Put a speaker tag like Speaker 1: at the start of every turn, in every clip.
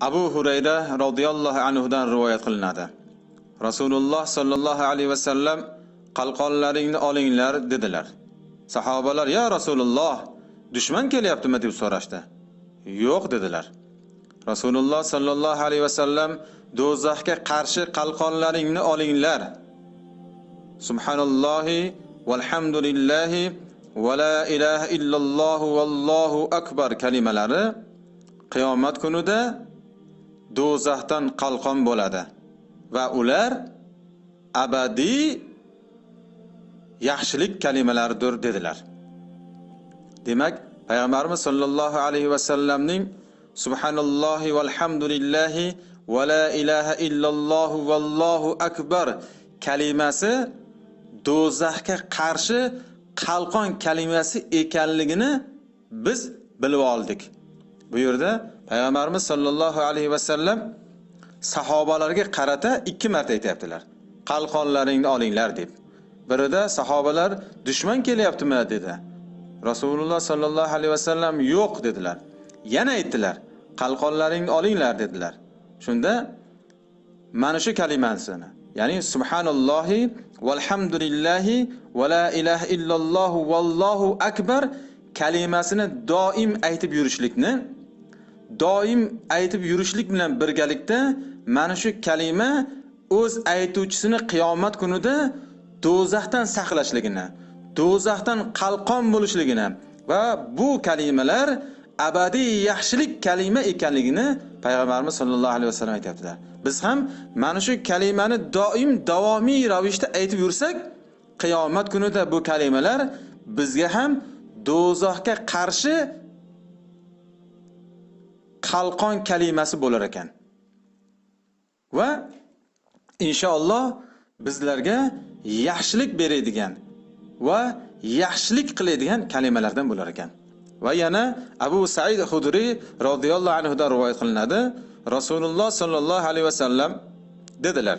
Speaker 1: abu hurayra roziyallohu anhudan rivoyat qilinadi. Rasululloh sollallohu alayhi vasallam qalqonlaringni olinglar dedilar. Sahobalar ya rasululloh dushman kelyaptimi? deb so'rashdi. Yo'q dedilar. Rasululloh sollallohu alayhi vasallam do'zaxga qarshi qalqonlaringni olinglar. Subhanallohi valhamdulillahi va la ilaha illallohu vallohu akbar kalimalari qiyomat kunida do'zaxdan qalqon bo'ladi. Va ular abadiy yaxshilik kalimalaridir dedilar. Demak payg'ambarimiz sollallohu alayhi vasallamning subhanallohi valhamdulillahi va la ilaha illalloh vallohu akbar kalimasi do'zaxga qarshi qalqon kalimasi ekanligini biz bilib oldik. Bu yerda payg'ambarimiz sollallohu alayhi vasallam sahobalarga qarata ikki marta aytyaptilar. Qalqonlaringni olinglar deb. Birida sahobalar dushman kelyaptimi dedi. Rasululloh sollallohu alayhi vasallam yo'q dedilar. Yana aytdilar qalqonlaringni olinglar dedilar. Shunda mana shu kalimasini ya'ni subhanallohi valhamdulillahi va la ilaha illallohu vallohu akbar kalimasini doim aytib yurishlikni doim aytib yurishlik bilan birgalikda mana shu kalima o'z aytuvchisini qiyomat kunida do'zaxdan saqlashligini do'zaxdan qalqon bo'lishligini va bu kalimalar abadiy yaxshilik kalima ekanligini payg'ambarimiz sollallohu alayhi vasallam aytyaptilar. Biz ham mana shu kalimani doim davomiy ravishda aytib yursak qiyomat kunida bu kalimalar bizga ham do'zaxga qarshi qalqon kalimasi bo'lar ekan. Va inshaalloh bizlarga yaxshilik beradigan va yaxshilik qiladigan kalimalardan bo'lar ekan. Va yana abu said hudriy roziyallohu anhudan rivoyat qilinadi. Rasululloh sollallohu alayhi vasallam dedilar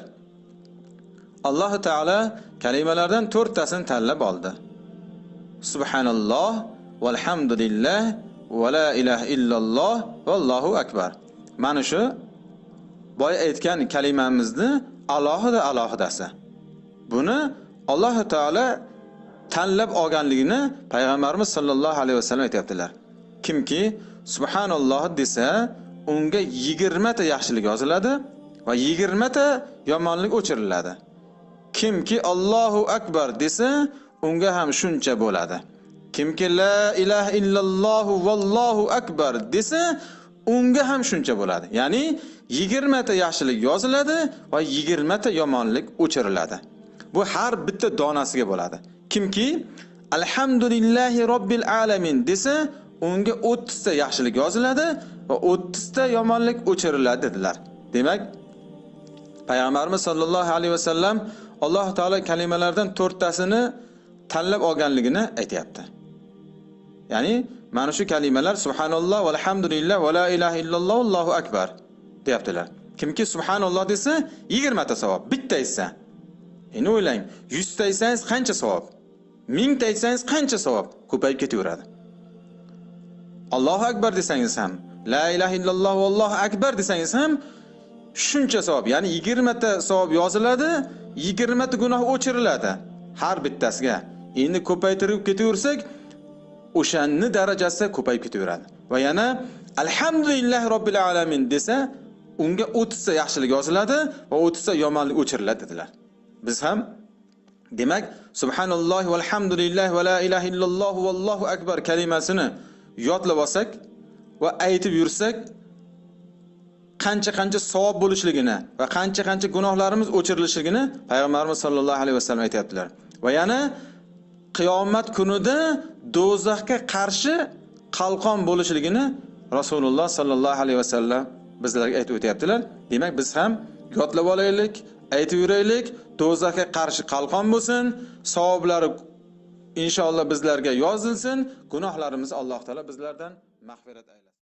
Speaker 1: alloh taolo kalimalardan to'rttasini tanlab oldi. Subhanalloh valhamdulillah va la ilaha illalloh vallohu akbar. Mana shu boya aytgan kalimamizni alohida alohidasi. Buni alloh taolo tanlab olganligini payg'ambarimiz sollallohu alayhi vasallam aytyaptilar. Kimki subhanalloh desa unga yigirmata yaxshilik yoziladi va yigirmata yomonlik o'chiriladi. Kimki allohu akbar desa unga ham shuncha bo'ladi. Kimki la ilaha illallohu vallohu akbar desa unga ham shuncha bo'ladi. Ya'ni yigirmata yaxshilik yoziladi va yigirmata yomonlik o'chiriladi. Bu har bitta donasiga bo'ladi. Kimki alhamdulillahi robbil alamin desa unga o'ttizta yaxshilik yoziladi va o'ttizta yomonlik o'chiriladi dedilar. Demak payg'ambarimiz sollallohu alayhi vasallam alloh taolo kalimalardan to'rttasini tanlab olganligini aytyapti. Ya'ni mana shu kalimalar subhanalloh valhamdulillah va la ilaha illalloh allohu akbar deyaptilar. Kimki subhanalloh desa yigirmata savob bitta aytsa endi o'ylang yuzta aytsangiz qancha savob mingta aytsangiz qancha savob ko'payib ketaveradi? Allohu akbar desangiz ham la ilaha illalloh vallohu akbar desangiz ham shuncha savob ya'ni yigirmata savob yoziladi yigirmata gunoh o'chiriladi har bittasiga. Endi ko'paytirib ketaversak o'shanni darajasi ko'payib ketaveradi. Va yana alhamdulillah robbil alamin desa unga o'ttizta yaxshilik yoziladi va o'ttizta yomonlik o'chiriladi dedilar. Biz ham demak subhanalloh valhamdulillah va la ilaha illalloh vallohu akbar kalimasini yodlab olsak va aytib yursak qancha qancha savob bo'lishligini va qancha qancha gunohlarimiz o'chirilishligini payg'ambarimiz sollallohu alayhi vasallam aytyaptilar. Va yana qiyomat kunida do'zaxga qarshi qalqon bo'lishligini rasululloh sollallohu alayhi vasallam bizlarga aytib o'tyaptilar. Demak biz ham yodlab olaylik aytib yuraylik do'zaxga qarshi qalqon bo'lsin savoblari inshaalloh bizlarga yozilsin gunohlarimizni alloh taolo bizlardan mag'firat aylasin.